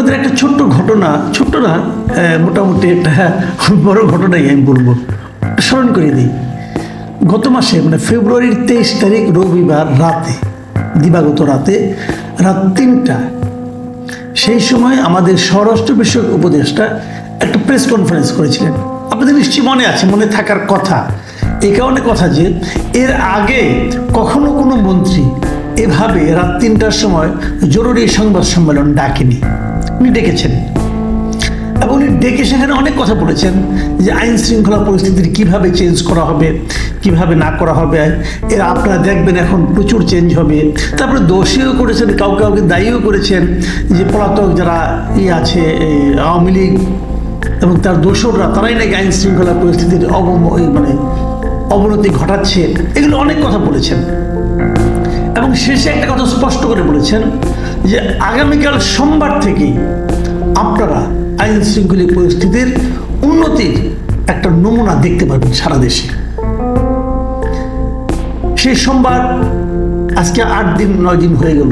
আপনাদের একটা ছোট্ট ঘটনা, ছোট্ট না মোটামুটি একটা বড় ঘটনাই আমি বলব। স্মরণ করে দিই। গত মাসে মানে ফেব্রুয়ারির তেইশ তারিখ রবিবার রাতে, দিবাগত রাতে, রাত তিনটা, সেই সময় আমাদের স্বরাষ্ট্র বিষয়ক উপদেষ্টা একটা প্রেস কনফারেন্স করেছিলেন। আপনাদের নিশ্চয়ই মনে আছে, মনে থাকার কথা। এই কারণে কথা যে, এর আগে কখনো কোনো মন্ত্রী এভাবে রাত তিনটার সময় জরুরি সংবাদ সম্মেলন ডাকেনি। উনি ডেকেছেন। এবং উনি ডেকে সেখানে অনেক কথা বলেছেন যে আইন শৃঙ্খলা পরিস্থিতির কীভাবে চেঞ্জ করা হবে, কীভাবে না করা হবে। এর আপনারা দেখবেন এখন প্রচুর চেঞ্জ হবে। তারপরে দোষীও করেছেন, কাউকে কাউকে দায়ীও করেছেন যে পলাতক যারা ই আছে আওয়ামী লীগ এবং তার দোসররা তারাই নাকি আইন শৃঙ্খলা পরিস্থিতির অবম মানে অবনতি ঘটাচ্ছে। এগুলো অনেক কথা বলেছেন। এবং শেষে একটা কথা স্পষ্ট করে বলেছেন যে আগামীকাল সোমবার থেকেই আপনারা আইন শৃঙ্খলা পরিস্থিতির উন্নতির একটা নমুনা দেখতে পাবেন সারা দেশে। সেই সোমবার আজকে আট দিন, নয় দিন হয়ে গেল।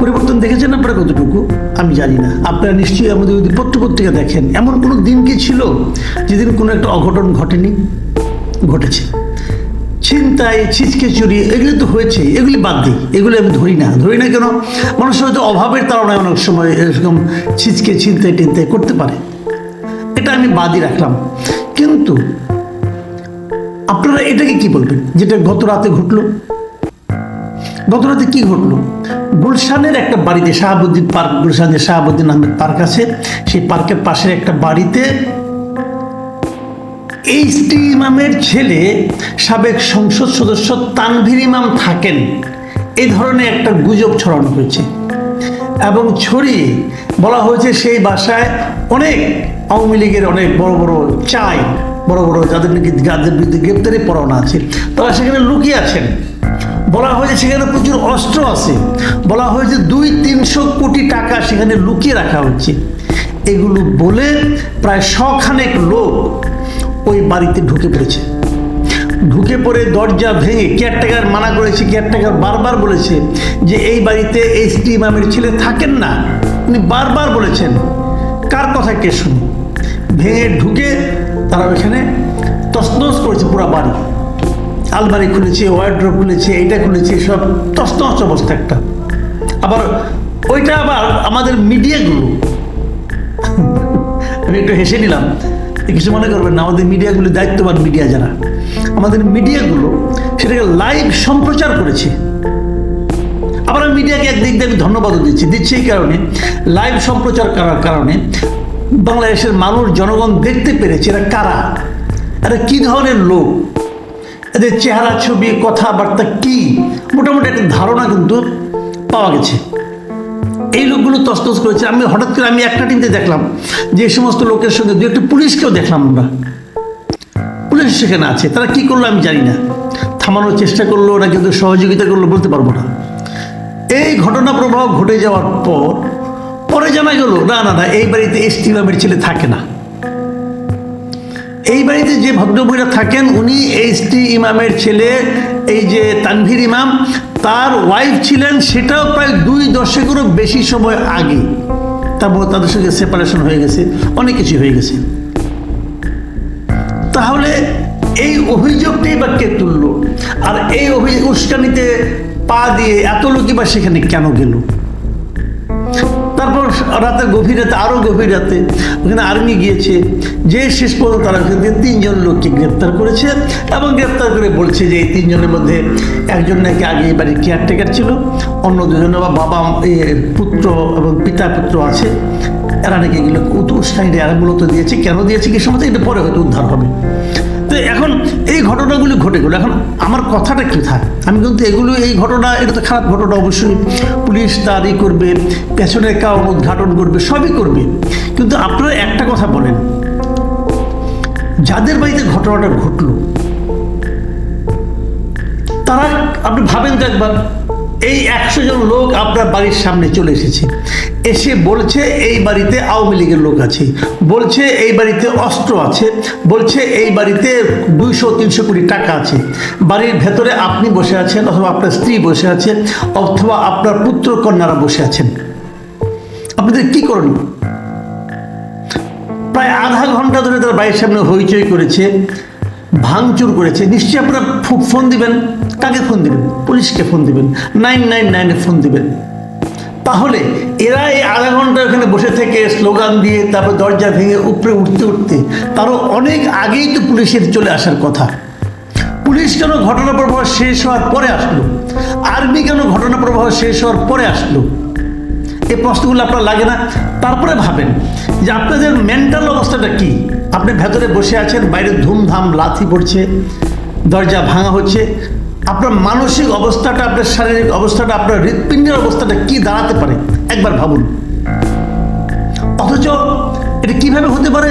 পরিবর্তন দেখেছেন আপনারা কতটুকু? আমি জানি না। আপনারা নিশ্চয়ই আমাদের যদি পত্র পত্রিকা দেখেন, এমন কোনো দিন কি ছিল যেদিন কোনো একটা অঘটন ঘটেনি? ঘটেছে। ছিনতাই ছিচকে চুরি এগুলি তো হয়েছে এগুলি বাদ দিই, এগুলি আমি ধরি না। ধরি না কেন? মানুষ হয়তো অভাবের তাড়নায় অনেক সময় এরকম ছিচকে, ছিনতাই, টিনতাই করতে পারে। এটা আমি বাদই রাখলাম। কিন্তু আপনারা এটাকে কি বলবেন? যেটা গত রাতে ঘটলো। গত রাতে কি ঘটলো? গুলশানের একটা বাড়িতে শাহাবুদ্দিন পার্ক, গুলশানের শাহাবুদ্দিন আহমেদ পার্ক আছে। সেই পার্কের পাশের একটা বাড়িতে এইচটি ইমামের ছেলে, সাবেক সংসদ সদস্য তানভীর ইমাম থাকেন। এই ধরনের একটা গুজব ছড়ানো হয়েছে। এবং ছড়িয়ে বলা হয়েছে সেই বাসায় অনেক আওয়ামী লীগের অনেক বড় বড় চাই, বড় বড় যাদের নাকি, যাদের বিরুদ্ধে গ্রেপ্তারি পরোয়ানা আছে, তারা সেখানে লুকিয়ে আছেন। বলা হয়েছে সেখানে প্রচুর অস্ত্র আছে। বলা হয়েছে দুই তিনশো কোটি টাকা সেখানে লুকিয়ে রাখা হচ্ছে। এগুলো বলে প্রায় শখানেক লোক ওই বাড়িতে ঢুকে পড়েছে। ঢুকে পড়ে দরজা ভেঙে কেয়ারটেকার মানা করেছে, কেয়ারটেকার বারবার বলেছে যে এই বাড়িতে এই স্ত্রী ইমামের ছেলে থাকেন না। উনি বারবার বলেছেন। কার কথা কে শুনি? ভেঙে ঢুকে তারা ওইখানে তসনস করেছে পুরো বাড়ি। আলমারি খুলেছে ওয়ার্ড্রোব খুলেছে, এইটা খুলেছে সব তসনস অবস্থা একটা। আবার ওইটা আবার আমাদের মিডিয়াগুলো। আমি একটু হেসে নিলাম। কিছু মনে করবেন না, আমাদের মিডিয়াগুলো দায়িত্ববান মিডিয়া যারা, আমাদের মিডিয়াগুলো সেটাকে লাইভ সম্প্রচার করেছে। আবার আমি মিডিয়াকে একদিক দিয়ে আমি ধন্যবাদও দিচ্ছি দিচ্ছি এই কারণে লাইভ সম্প্রচার করার কারণে বাংলাদেশের মানুষ, জনগণ দেখতে পেরেছে এরা কারা, এরা কী ধরনের লোক, এদের চেহারা, ছবি, কথাবার্তা কী, মোটামুটি একটা ধারণা কিন্তু পাওয়া গেছে। এই লোকগুলো তস্তস করেছে। আমি হঠাৎ করে আমি একটা টিমতে দেখলাম যে সমস্ত লোকের সঙ্গে দু একটা পুলিশকেও দেখলাম আমরা। পুলিশ সেখানে আছে। তারা কি করল আমি জানি না। থামানোর চেষ্টা করল, না কিন্তু সহযোগিতা করল বলতে পারব না। এই ঘটনা প্রবাহ ঘটে যাওয়ার পর, পরে জানা গেল, না না না, এই বাড়িতে এস ইমামের ছেলে থাকে না। এই বাড়িতে যে ভদ্রমহিলা থাকেন, উনি এইচ টি ইমামের ছেলে, এই যে তানভীর ইমাম তার ওয়াইফ ছিলেন সেটাও প্রায় দুই দশকেরও বেশি সময় আগে। তারপর তাদের সঙ্গে সেপারেশন হয়ে গেছে, অনেক কিছু হয়ে গেছে। তাহলে এই অভিযোগটাই বা কে তুললো? আর এই অভিযোগ উস্কানিতে পা দিয়ে এত লোকই বা সেখানে কেন গেল? তারপর রাতে গভীর রাতে আরও গভীর রাতে ওখানে আর্মি গিয়েছে। যে শেষ পর্যন্ত তারা থেকে তিনজন লোককে গ্রেপ্তার করেছে এবং গ্রেপ্তার করে বলছে যে এই তিনজনের মধ্যে একজন নাকি আগে এই বাড়ির কেয়ারটেকার ছিল, অন্য দুজনে বা বাবা পুত্র এবং পিতা পুত্র আছে। এরা নাকি এগুলো উৎসাহিনী এরা মূলত দিয়েছে। কেন দিয়েছে কি সময় এটা পরে হয়তো উদ্ধার হবে। তো এখন এই ঘটনাগুলি ঘটে গেলো। এখন আমার কথাটা কি থাকে। আমি কিন্তু এগুলো, এই ঘটনা, এটা তো খারাপ ঘটনা অবশ্যই। পুলিশ তারই করবে, পেছনে কারণ উদ্ঘাটন করবে, সবই করবে। কিন্তু আপনারা একটা কথা বলেন। যাদের বাড়িতে ঘটনাটা ঘটলো, তারা আপনি ভাবেন তো একবার। এই একশো জন লোক আপনার বাড়ির সামনে চলে এসেছে। এসে বলছে, এই বাড়িতে আওয়ামী লীগের লোক আছে। বলছে, এই বাড়িতে অস্ত্র আছে। বলছে, এই বাড়িতে দুইশো, তিনশো কোটি টাকা আছে। বাড়ির ভেতরে আপনি বসে আছেন অথবা আপনার স্ত্রী বসে আছে অথবা আপনার পুত্র কন্যারা বসে আছেন। আপনাদের কি করণীয়? প্রায় আধা ঘণ্টা ধরে তারা বাড়ির সামনে হইচই করেছে। ভাঙচুর করেছে, নিশ্চয়ই আপনারা ফোন দিবেন। কাকে ফোন দিবেন? পুলিশকে ফোন দিবেন। নাইন নাইন নাইনে ফোন দিবেন। তাহলে এরা এই আধা ঘণ্টা ওখানে বসে থেকে স্লোগান দিয়ে তারপর দরজা ভেঙে উপরে উঠতে উঠতে তারও অনেক আগেই তো পুলিশের চলে আসার কথা। পুলিশ কেন ঘটনা প্রবাহ শেষ হওয়ার পরে আসলো? আর্মি কেন ঘটনা প্রবাহ শেষ হওয়ার পরে আসলো? এই প্রশ্নগুলো আপনার লাগে না? তারপরে ভাবেন যে আপনাদের মেন্টাল অবস্থাটা কি? আপনি ভেতরে বসে আছেন, বাইরে ধুমধাম লাথি পড়ছে, দরজা ভাঙা হচ্ছে। আপনার মানসিক অবস্থাটা, আপনার শারীরিক অবস্থাটা, আপনার হৃৎপিণ্ডের অবস্থাটা কি দাঁড়াতে পারে? একবার ভাবুন। অথচ এটা কীভাবে হতে পারে?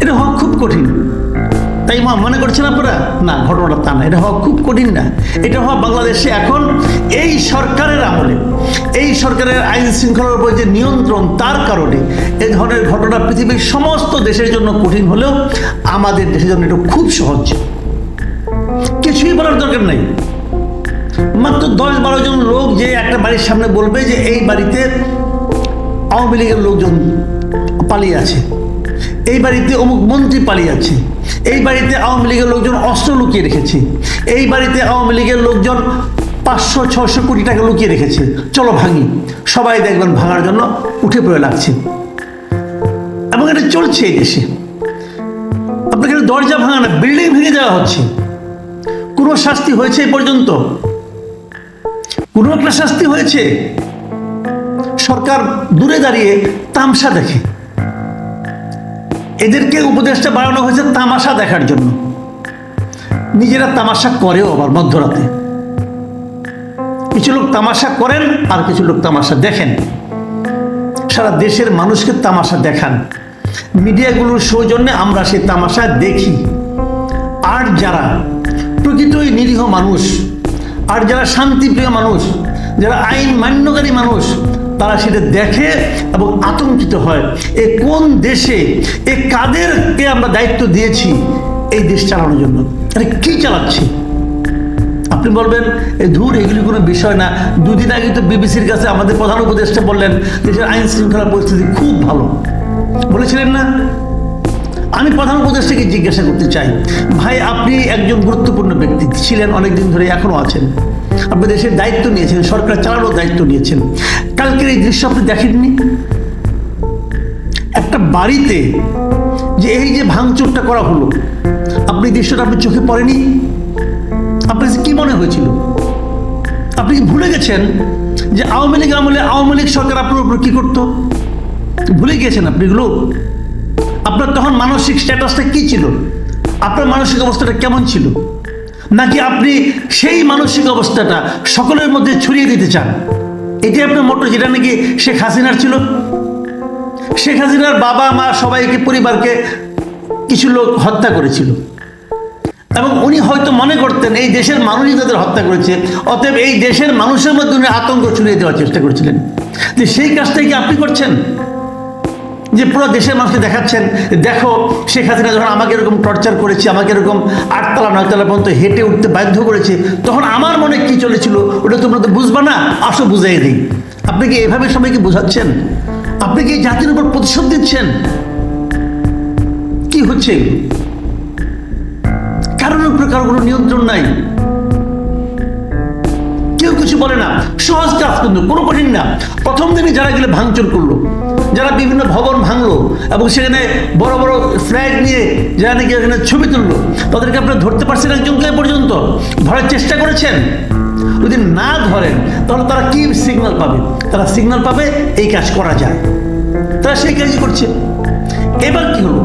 এটা হওয়া খুব কঠিন। তাই মনে করছেন আপনারা? না, ঘটনাটা তা না, এটা হওয়া খুব কঠিন না। এটা হওয়া বাংলাদেশে এখন এই সরকারের আমলে, এই সরকারের আইন শৃঙ্খলার উপর যে নিয়ন্ত্রণ, তার কারণে এই ধরনের ঘটনা পৃথিবীর সমস্ত দেশের জন্য কঠিন হলেও আমাদের দেশের জন্য এটা খুব সহজ। কিছুই বলার দরকার নাই। মাত্র দশ বারো জন লোক যে একটা বাড়ির সামনে বলবে যে এই বাড়িতে আওয়ামী লীগের লোকজন পালিয়ে আছে। এই বাড়িতে অমুক মন্ত্রী পালিয়ে আছে। এই বাড়িতে আওয়ামী লীগের লোকজন অস্ত্র লুকিয়ে রেখেছে। এই বাড়িতে আওয়ামী লীগের লোকজন পাঁচশো ছশো কোটি টাকা লুকিয়ে রেখেছে। চলো ভাঙি। সবাই দেখবেন ভাঙার জন্য উঠে পড়ে লাগছে। এবং এটা চলছে এই দেশে। আপনাকে দরজা ভাঙা না, বিল্ডিং ভেঙে দেওয়া হচ্ছে। কোনো শাস্তি হয়েছে এই পর্যন্ত? কোনো একটা শাস্তি হয়েছে? সরকার দূরে দাঁড়িয়ে তামসা দেখে। এদেরকে উপদেশটা বাড়ানো হয়েছে তামাশা দেখার জন্য। নিজেরা তামাশা করেও আবার মধ্যরাতে। কিছু লোক তামাশা করেন, আর কিছু লোক তামাশা দেখেন। সারা দেশের মানুষকে তামাশা দেখান। মিডিয়াগুলোর সৌজন্যে আমরা সেই তামাশা দেখি। আর যারা প্রকৃতই নিরীহ মানুষ, আর যারা শান্তিপ্রিয় মানুষ, যারা আইন মান্যকারী মানুষ তারা সেটা দেখে এবং আতঙ্কিত হয়। এ কোন দেশে, এ কাদেরকে আমরা দায়িত্ব দিয়েছি এই দেশ চালানোর জন্য? আরে কি চালাচ্ছি? আপনি বলবেন এই ধূর, এগুলি কোনো বিষয় না। দুদিন আগে তো বিবিসির কাছে আমাদের প্রধান উপদেষ্টা বললেন, দেশের আইন শৃঙ্খলা পরিস্থিতি খুব ভালো। বলেছিলেন না? আমি প্রধান উপদেষ্টাকে জিজ্ঞাসা করতে চাই, ভাই, আপনি একজন গুরুত্বপূর্ণ ব্যক্তি, ছিলেন, অনেকদিন ধরে এখনও আছেন। আপনি দেশের দায়িত্ব নিয়েছেন, সরকার চালানোর দায়িত্ব নিয়েছেন। কালকের এই দৃশ্য আপনি দেখেননি? একটা বাড়িতে যে এই যে ভাঙচুরটা করা হলো, আপনি দৃশ্যটা আপনি চোখে পড়েনি? আপনার কি মনে হয়েছিল? আপনি ভুলে গেছেন যে আওয়ামী লীগ আমলে আওয়ামী লীগ সরকার আপনার উপর কি করতো? ভুলে গিয়েছেন আপনি এগুলো? আপনার তখন মানসিক স্ট্যাটাসটা কি ছিল? আপনার মানসিক অবস্থাটা কেমন ছিল? নাকি আপনি সেই মানসিক অবস্থাটা সকলের মধ্যে ছড়িয়ে দিতে চান? এটাই আপনার মোটর যেটা নাকি শেখ হাসিনার ছিল? শেখ হাসিনার বাবা, মা সবাইকে, পরিবারকে কিছু লোক হত্যা করেছিল। এবং উনি হয়তো মনে করতেন এই দেশের মানুষই তাদের হত্যা করেছে, অতএব এই দেশের মানুষের মধ্যে উনি আতঙ্ক ছড়িয়ে দেওয়ার চেষ্টা করেছিলেন। যে সেই কাজটাই কি আপনি করছেন? যে পুরো দেশের মানুষকে দেখাচ্ছেন, দেখো, শেখ হাসিনা যখন আমাকে এরকম টর্চার করেছে, আমাকে এরকম আটতলা, নয়তলা পর্যন্ত হেঁটে উঠতে বাধ্য করেছে, তখন আমার মনে কি চলেছিল? ওটা তোমরা তো বুঝবা না। আসো, বুঝাই দিই। আপনি কি এভাবে সবাইকে বোঝাচ্ছেন? আপনি কি জাতির উপর প্রতিশোধ দিচ্ছেন? কি হচ্ছে? কারোর উপরে কারও কোনো নিয়ন্ত্রণ নাই। কিছু বলে না। সহজ কাজ কিন্তু, কোনো কঠিন না। প্রথম দিনে যারা গেলে ভাঙচুর করল, যারা বিভিন্ন ভবন ভাঙলো এবং সেখানে বড় বড় ফ্ল্যাগ নিয়ে যারা নাকি এখানে ছবি তুললো, তাদেরকে আপনারা ধরতে পারছেন একজনকে পর্যন্ত? ধরার চেষ্টা করেছেন? যদি না ধরেন, তাহলে তারা কি সিগন্যাল পাবে? তারা সিগন্যাল পাবে, এই কাজ করা যায়। তারা সেই কাজই করছে। এবার কি হলো?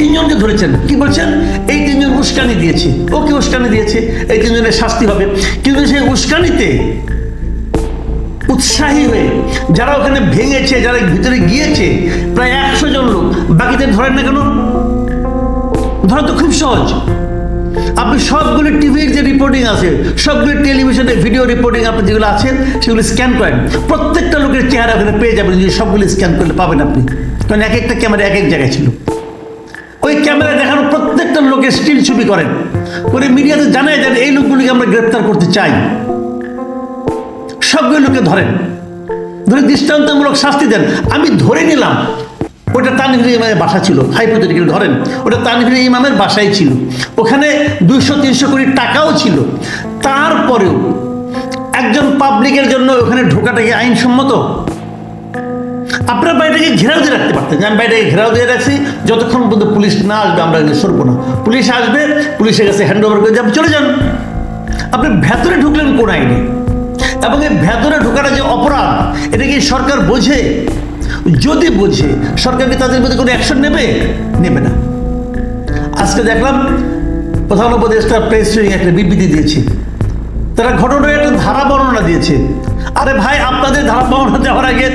তিনজনকে ধরেছেন। কি বলছেন? এই তিনজন উস্কানি দিয়েছে। ও কি উস্কানি দিয়েছে? এই তিনজনের শাস্তি হবে। কিন্তু সেই উস্কানিতে উৎসাহী হয়ে যারা ওখানে ভেঙেছে, যারা ভিতরে গিয়েছে, প্রায় একশো জন লোক। বাকিদের ধরেন না কেন? ধরা তো খুব সহজ। আপনি সবগুলো টিভির যে রিপোর্টিং আছে, সবগুলো টেলিভিশনের ভিডিও রিপোর্টিং আপনি যেগুলো আছে সেগুলো স্ক্যান করেন। প্রত্যেকটা লোকের চেহারা ওখানে পেয়ে যাবেন যদি সবগুলো স্ক্যান করলে পাবেন আপনি। কারণ এক একটা ক্যামেরা এক এক জায়গায় ছিল। ক্যামেরা দেখানো প্রত্যেকটা লোকে স্টিল ছবি করেন। করে মিডিয়াতে জানাই দেন এই লোকগুলিকে আমরা গ্রেপ্তার করতে চাই। সবগুলো লোকে ধরেন। ধরে দৃষ্টান্তমূলক শাস্তি দেন। আমি ধরে নিলাম ওটা তানভীর ইমামের বাসা ছিল হাইপোথেটিক্যাল ধরেন ওটা তানভীর ইমামের বাসায় ছিল। ওখানে দুইশো, তিনশো কোটি টাকাও ছিল। তারপরেও একজন পাবলিকের জন্য ওখানে ঢোকাটা কি আইনসম্মত? আপনার বাড়িটাকে ঘেরাও দিয়ে রাখতে পারতেন আমি বাড়িটাকে ঘেরাও দিয়ে রাখছি, যতক্ষণ পর্যন্ত পুলিশ না আসবে, আমরা সরবো না। পুলিশ আসবে, পুলিশের কাছে হ্যান্ড ওভার করে যাবে চলে যান। আপনি ভেতরে ঢুকলেন কোন আইনে? এবং এই ভেতরে ঢোকাটা যে অপরাধ, এটা কি সরকার বোঝে? যদি বোঝে, সরকার কি তাদের মধ্যে কোনো অ্যাকশন নেবে? নেবে না। আজকে দেখলাম, প্রধান উপদেষ্টা প্রেস একটা বিবৃতি দিয়েছে। তারা ঘটনার একটা ধারা বর্ণনা দিয়েছে। আরে ভাই, আপনাদের ধারা বর্ণনা দেওয়ার আগে